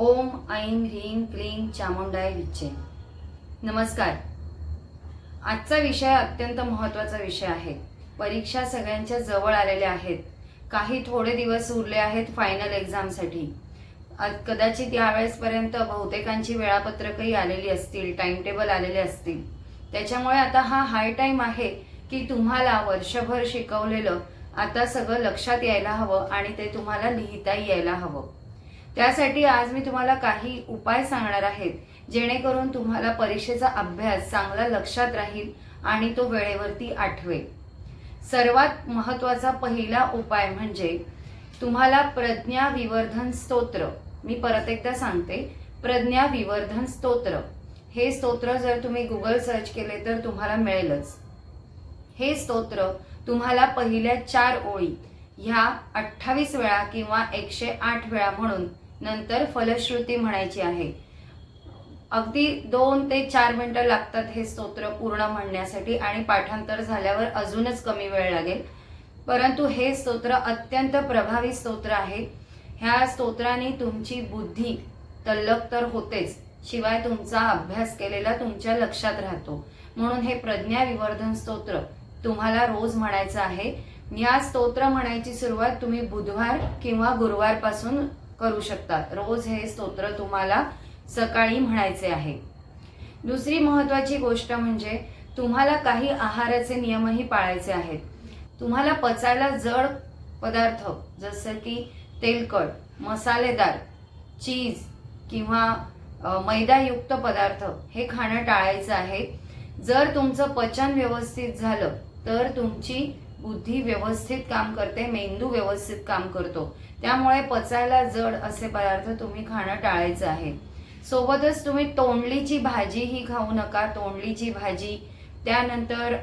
ओम ऐं ह्रीं क्लीं चामुंडाय विच्चे. नमस्कार. आजचा विषय अत्यंत महत्त्वाचा विषय आहे. परीक्षा सगळ्यांच्या जवळ आलेल्या आहेत. काही थोडे दिवस उरले आहेत फायनल एक्झामसाठी कदाचित यावेळेसपर्यंत बहुतेकांची वेळापत्रकही आलेली असतील टाइम टेबल आलेले असतील. त्याच्यामुळे आता हा हाय टाईम आहे की तुम्हाला वर्षभर शिकवलेलं आता सगळं लक्षात यायला हवं आणि ते तुम्हाला लिहिताही यायला हवं. त्यासाठी आज मी तुम्हाला काही उपाय सांगणार आहेत जेणेकरून तुम्हाला परीक्षेचा अभ्यास चांगला लक्षात राहील आणि तो वेळेवरती आठवेल. सर्वात महत्त्वाचा पहिला उपाय म्हणजे तुम्हाला प्रज्ञा विवर्धन स्तोत्र. मी परत एकदा सांगते प्रज्ञा विवर्धन स्तोत्र. हे स्तोत्र जर तुम्ही गुगल सर्च केले तर तुम्हाला मिळेलच. हे स्तोत्र तुम्हाला पहिल्या चार ओळी ह्या अठ्ठावीस वेळा किंवा एकशे आठ वेळा म्हणून नंतर फलश्रुती म्हणायची आहे. अगदी दोन ते चार मिनिटं लागतात हे स्तोत्र पूर्ण म्हणण्यासाठी आणि पाठांतर झाल्यावर अजूनच कमी वेळ लागेल. परंतु हे स्तोत्र अत्यंत प्रभावी स्तोत्र आहे. ह्या स्तोत्राने तुमची बुद्धी तल्लक तर होतेच शिवाय तुमचा अभ्यास केलेला तुमच्या लक्षात राहतो. म्हणून हे प्रज्ञा विवर्धन स्तोत्र तुम्हाला रोज म्हणायचं आहे. या स्तोत्र म्हणायची सुरुवात तुम्ही बुधवार किंवा गुरुवारपासून करू शकतात. रोज हे स्तोत्र तुम्हाला सकाळी म्हणायचे आहे. दुसरी महत्वाची गोष्ट म्हणजे तुम्हाला काही आहाराचे नियमही पाळायचे आहेत. तुम्हाला पचायला जड पदार्थ जसं की तेलकट मसालेदार चीज किंवा मैदायुक्त पदार्थ हे खाणं टाळायचं आहे. जर तुमचं पचन व्यवस्थित झालं तर तुमची बुद्धी व्यवस्थित काम करते मेंदू व्यवस्थित काम करतो. त्यामुळे पचायला जड असे पदार्थ तुम्ही खाणं टाळायचं आहे. सोबतच तुम्ही तोंडलीची भाजी ही खाऊ नका. तोंडलीची भाजी त्यानंतर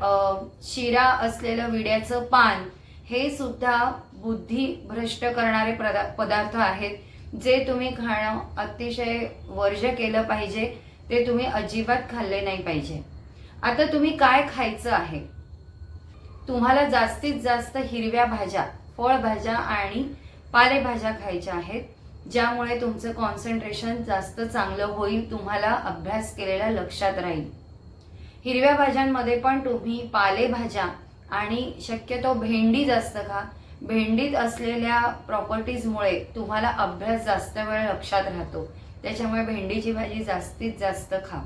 शिरा असलेलं विड्याचं पान हे सुद्धा बुद्धी भ्रष्ट करणारे प्रदा- पदार्थ आहेत. जे तुम्ही खाणं अतिशय वर्ज केलं पाहिजे ते तुम्ही अजिबात खाल्ले नाही पाहिजे. आता तुम्ही काय खायचं आहे? तुम्हाला जास्तीत जास्त हिरव्या भाज्या फळभाज्या आणि पालेभाज्या खायच्या आहेत ज्यामुळे तुमचं कॉन्सन्ट्रेशन जास्त चांगलं होईल तुम्हाला अभ्यास केलेला लक्षात राहील. हिरव्या भाज्यांमध्ये पण तुम्ही पालेभाज्या आणि शक्यतो भेंडी जास्त खा. भेंडीत असलेल्या प्रॉपर्टीजमुळे तुम्हाला अभ्यास जास्त वेळ लक्षात राहतो. त्याच्यामुळे भेंडीची भाजी जास्तीत जास्त खा.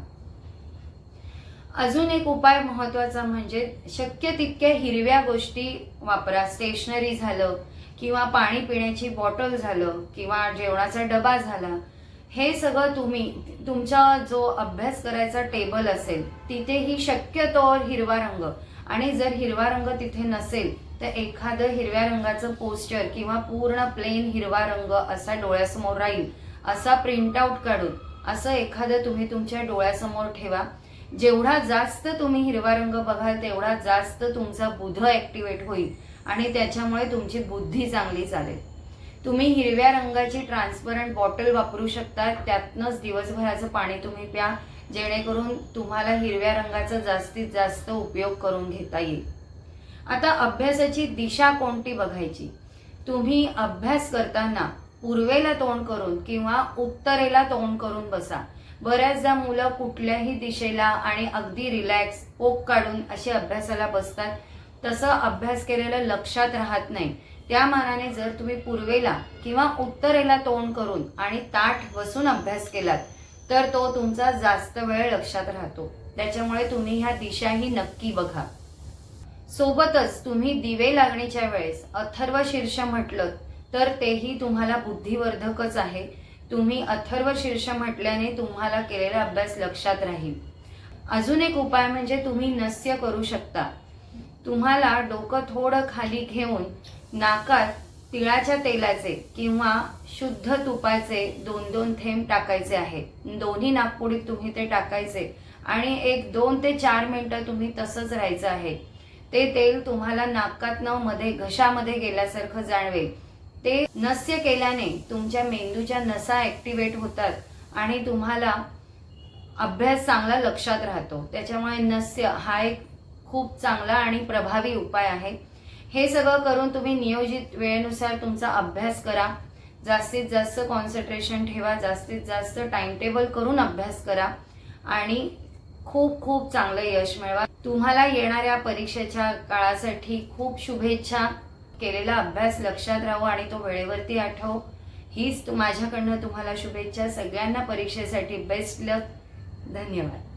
अजून एक उपाय महत्त्वाचा म्हणजे शक्य तितक्या हिरव्या गोष्टी वापरा. स्टेशनरी झालं किंवा पाणी पिण्याची बॉटल झालं किंवा जेवणाचा डबा झाला हे सगळं तुम्ही तुमचा जो अभ्यास करायचा टेबल असेल तिथेही शक्यतो हिरवा रंग. आणि जर हिरवा रंग तिथे नसेल तर एखादं हिरव्या रंगाचं पोस्टर किंवा पूर्ण प्लेन हिरवा रंग असा डोळ्यासमोर राहील. असा प्रिंटआउट काढून असं एखादं तुम्ही तुमच्या डोळ्यासमोर ठेवा. जेवढा जास्त तुम्ही हिरवा रंग बघाल तेवढा जास्त तुमचा बुध ॲक्टिवेट होईल आणि त्याच्यामुळे तुमची बुद्धी चांगली चालेल. तुम्ही हिरव्या रंगाची ट्रान्सपरंट बॉटल वापरू शकता त्यातनंच दिवसभराचं पाणी तुम्ही प्या जेणेकरून तुम्हाला हिरव्या रंगाचा जास्तीत जास्त उपयोग करून घेता येईल. आता अभ्यासाची दिशा कोणती बघायची? तुम्ही अभ्यास करताना पूर्वेला तोंड करून किंवा उत्तरेला तोंड करून बसा. बऱ्याचदा मुलं कुठल्याही दिशेला आणि अगदी रिलॅक्स पोक काढून असे अभ्यासाला बसतात. तसं अभ्यास केलेलं लक्षात राहत नाही. त्या मानाने जर तुम्ही पूर्वेला किंवा उत्तरेला तोंड करून आणि ताठ बसून अभ्यास केलात तर तो तुमचा जास्त वेळ लक्षात राहतो. त्याच्यामुळे तुम्ही ह्या दिशाही नक्की बघा. सोबतच तुम्ही दिवे लागणीच्या वेळेस अथर्व शीर्ष म्हटलं तर तेही तुम्हाला बुद्धिवर्धकच आहे. तुम्ही अथर्व शीर्ष म्हटल्याने तुम्हाला केलेला अभ्यास लक्षात राहील. अजून एक उपाय म्हणजे तुम्ही नस्य करू शकता. तुम्हाला डोकं थोडं खाली घेऊन नाकात तिळाच्या तेलाचे किंवा शुद्ध तुपाचे दोन दोन थेंब टाकायचे आहेत दोन्ही नागपुडीत तुम्ही ते टाकायचे आणि एक दोन ते चार मिनिटं तुम्ही तसंच राहायचं आहे. ते तेल तुम्हाला नाकातनं मध्ये घशामध्ये गेल्यासारखं जाणवेल. ते नस्य केल्याने तुमच्या मेंदूच्या नसा ऍक्टिव्हेट होतात आणि तुम्हाला अभ्यास चांगला लक्षात राहतो. त्याच्यामुळे नस्य हा एक खूप चांगला आणि प्रभावी उपाय आहे. हे सगळं करून तुम्ही नियोजित वेळेनुसार तुमचा अभ्यास करा. जास्तीत जास्त कॉन्सन्ट्रेशन ठेवा. जास्तीत जास्त टाइम टेबल करून अभ्यास करा. आणि खूप खूप चांगलं यश मिळवा. तुम्हाला येणाऱ्या परीक्षेच्या काळासाठी खूप शुभेच्छा. केलेला अभ्यास लक्षात राहू आणि तो वेळेवरती आठव. हीच माझ्याकडनं तुम्हाला शुभेच्छा. सगळ्यांना परीक्षेसाठी बेस्ट लक धन्यवाद.